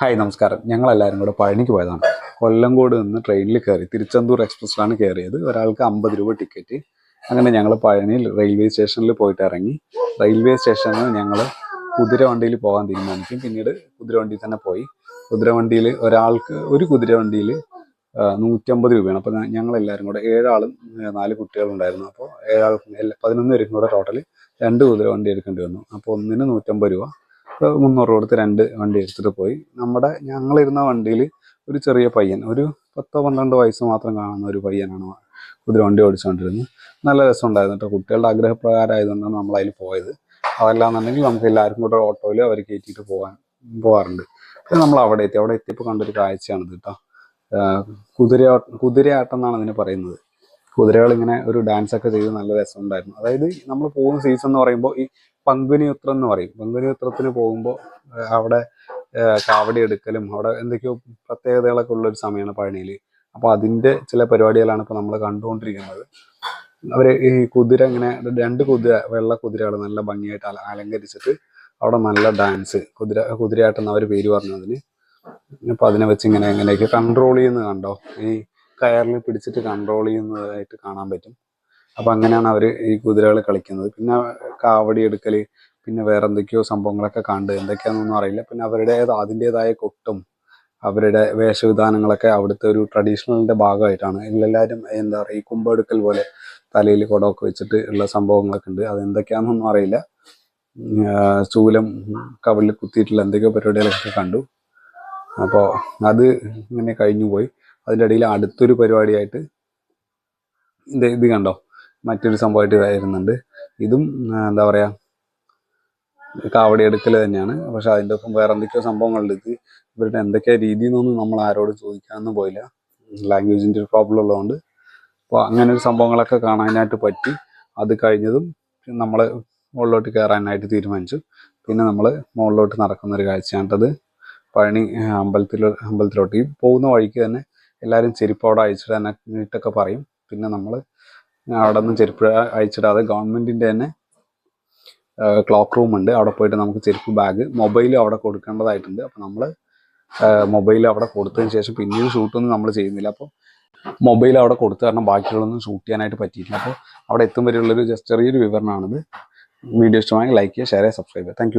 Hi നമസ്കാരം. ഞങ്ങളെല്ലാവരും കൂടെ പഴനിക്ക് പോയതാണ്. കൊല്ലംകോട് നിന്ന് ട്രെയിനിൽ കയറി തിരുച്ചെന്തൂർ എക്സ്പ്രസ്സിലാണ് കയറിയത് ഒരാൾക്ക് അമ്പത് രൂപ ടിക്കറ്റ് അങ്ങനെ ഞങ്ങൾ പഴനിയിൽ റെയിൽവേ സ്റ്റേഷനിൽ പോയിട്ട് ഇറങ്ങി. റെയിൽവേ സ്റ്റേഷനിൽ ഞങ്ങൾ കുതിരവണ്ടിയിൽ പോകാൻ തീരുമാനിക്കും. പിന്നീട് കുതിരവണ്ടിയിൽ തന്നെ പോയി. കുതിരവണ്ടിയിൽ ഒരാൾക്ക് ഒരു കുതിരവണ്ടിയിൽ നൂറ്റമ്പത് രൂപയാണ്. അപ്പോൾ ഞങ്ങൾ എല്ലാവരും കൂടെ ഏഴാളും നാല് കുട്ടികളുണ്ടായിരുന്നു. അപ്പോൾ എല്ലാ പതിനൊന്ന് പേർക്കും കൂടെ ടോട്ടൽ രണ്ട് കുതിരവണ്ടി എടുക്കേണ്ടി വന്നു. അപ്പോൾ ഒന്നിന് നൂറ്റമ്പത് രൂപ മുന്നൂറ് കൊടുത്ത് രണ്ട് വണ്ടി എടുത്തിട്ട് പോയി. നമ്മുടെ ഞങ്ങളിരുന്ന വണ്ടിയിൽ ഒരു ചെറിയ പയ്യൻ ഒരു പത്തോ പന്ത്രണ്ട് വയസ്സ് മാത്രം കാണുന്ന ഒരു പയ്യനാണ് കുതിര വണ്ടി ഓടിച്ചുകൊണ്ടിരുന്നത് നല്ല രസമുണ്ടായിരുന്നു കേട്ടോ. കുട്ടികളുടെ ആഗ്രഹപ്രകാരം ആയതുകൊണ്ടാണ് നമ്മൾ അതിൽ പോയത്. അതല്ലാന്നുണ്ടെങ്കിൽ നമുക്ക് എല്ലാവർക്കും കൂടെ ഓട്ടോയിൽ അവർ കയറ്റിയിട്ട് പോകാൻ പോകാറുണ്ട്. പിന്നെ നമ്മൾ അവിടെ എത്തി. അവിടെ എത്തിയപ്പോൾ കണ്ടൊരു കാഴ്ചയാണ് കേട്ടോ. കുതിര കുതിരയാട്ടം എന്നാണ് അതിന് പറയുന്നത്. കുതിരകൾ ഇങ്ങനെ ഒരു ഡാൻസ് ഒക്കെ ചെയ്ത് നല്ല രസമുണ്ടായിരുന്നു. അതായത് നമ്മൾ പോകുന്ന സീസൺ എന്ന് പറയുമ്പോൾ ഈ പങ്കുനി ഉത്രം എന്ന് പറയും. പങ്കുനി ഉത്രത്തിന് പോകുമ്പോൾ അവിടെ കാവടി എടുക്കലും അവിടെ എന്തൊക്കെയോ പ്രത്യേകതകളൊക്കെ ഉള്ള ഒരു സമയമാണ് പഴനിയിൽ അപ്പോൾ അതിന്റെ ചില പരിപാടികളാണ് ഇപ്പോൾ നമ്മൾ കണ്ടുകൊണ്ടിരിക്കുന്നത്. അവർ ഈ കുതിര ഇങ്ങനെ രണ്ട് കുതിര വെള്ള കുതിരകൾ നല്ല ഭംഗിയായിട്ട് അല അലങ്കരിച്ചിട്ട് അവിടെ നല്ല ഡാൻസ് കുതിര കുതിരയായിട്ടെന്ന് അവർ പേര് പറഞ്ഞതിന്. അപ്പോൾ അതിനെ വെച്ച് ഇങ്ങനെ എങ്ങനെയൊക്കെ കൺട്രോൾ ചെയ്യുന്നത് കണ്ടോ? ഈ കയറിൽ പിടിച്ചിട്ട് കൺട്രോൾ ചെയ്യുന്നതായിട്ട് കാണാൻ പറ്റും. അപ്പം അങ്ങനെയാണ് അവർ ഈ കുതിരകൾ കളിക്കുന്നത്. പിന്നെ കാവടി എടുക്കൽ പിന്നെ വേറെ എന്തൊക്കെയോ സംഭവങ്ങളൊക്കെ കണ്ട് എന്തൊക്കെയാണെന്നൊന്നും അറിയില്ല. പിന്നെ അവരുടെ അതിന്റെതായ കൊട്ടും അവരുടെ വേഷവിധാനങ്ങളൊക്കെ അവിടുത്തെ ഒരു ട്രഡീഷണലിന്റെ ഭാഗമായിട്ടാണ്. എല്ലാവരും എന്താ പറയുക ഈ കുമ്പെടുക്കൽ പോലെ തലയിൽ കുടമൊക്കെ വെച്ചിട്ട് ഉള്ള സംഭവങ്ങളൊക്കെ ഉണ്ട്. അത് എന്തൊക്കെയാണെന്നൊന്നും അറിയില്ല. ചൂലം കവിളിൽ കുത്തിയിട്ടുള്ള എന്തൊക്കെയോ പരിപാടികളൊക്കെ കണ്ടു. അപ്പോൾ അത് ഇങ്ങനെ കഴിഞ്ഞു പോയി അതിന്റെ ഇടയിൽ അടുത്തൊരു പരിപാടിയായിട്ട് ഇത് ഇത് കണ്ടോ? മറ്റൊരു സംഭവമായിട്ട് വരുന്നുണ്ട്. ഇതും എന്താ പറയുക കാവടി എടുക്കൽ തന്നെയാണ്. പക്ഷെ അതിന്റെ ഒപ്പം വേറെ എന്തൊക്കെയോ സംഭവങ്ങളുണ്ട്. ഇത് ഇവരുടെ എന്തൊക്കെയാ രീതി എന്നൊന്നും നമ്മൾ ആരോട് ചോദിക്കാനൊന്നും പോയില്ല. ലാംഗ്വേജിന്റെ ഒരു പ്രോബ്ലം ഉള്ളതുകൊണ്ട്. അപ്പോൾ അങ്ങനെ ഒരു സംഭവങ്ങളൊക്കെ കാണാനായിട്ട് പറ്റി. അത് കഴിഞ്ഞതും നമ്മൾ മുകളിലോട്ട് കയറാനായിട്ട് തീരുമാനിച്ചു. പിന്നെ നമ്മൾ മുകളിലോട്ട് നടക്കുന്ന ഒരു കാഴ്ചയാണിട്ടത് പഴനി അമ്പലത്തിൽ അമ്പലത്തിലോട്ട്. ഈ പോകുന്ന വഴിക്ക് തന്നെ എല്ലാവരും ചെരുപ്പ് അവിടെ അയച്ചിടാനായിട്ടൊക്കെ പറയും. പിന്നെ നമ്മൾ അവിടെ നിന്ന് ചെരുപ്പ് അയച്ചിടാതെ ഗവൺമെന്റിന്റെ തന്നെ ക്ലോക്ക് റൂം ഉണ്ട്. അവിടെ പോയിട്ട് നമുക്ക് ചെരുപ്പ് ബാഗ് മൊബൈൽ അവിടെ കൊടുക്കേണ്ടതായിട്ടുണ്ട്. അപ്പോൾ നമ്മൾ മൊബൈൽ അവിടെ കൊടുത്തതിന് ശേഷം പിന്നീട് ഷൂട്ടൊന്നും നമ്മൾ ചെയ്യുന്നില്ല. അപ്പോൾ മൊബൈൽ അവിടെ കൊടുത്തു കാരണം ബാക്കിയുള്ളതൊന്നും ഷൂട്ട് ചെയ്യാനായിട്ട് പറ്റിയിട്ടില്ല. അപ്പോൾ അവിടെ എത്തും വരെയുള്ളൊരു ജസ്റ്റ് ചെറിയൊരു വിവരണമാണിത്. വീഡിയോ ഇഷ്ടമായി ലൈക്ക് ചെയ്യുക ഷെയർ ചെയ്യുക സബ്സ്ക്രൈബ് ചെയ്യുക. താങ്ക്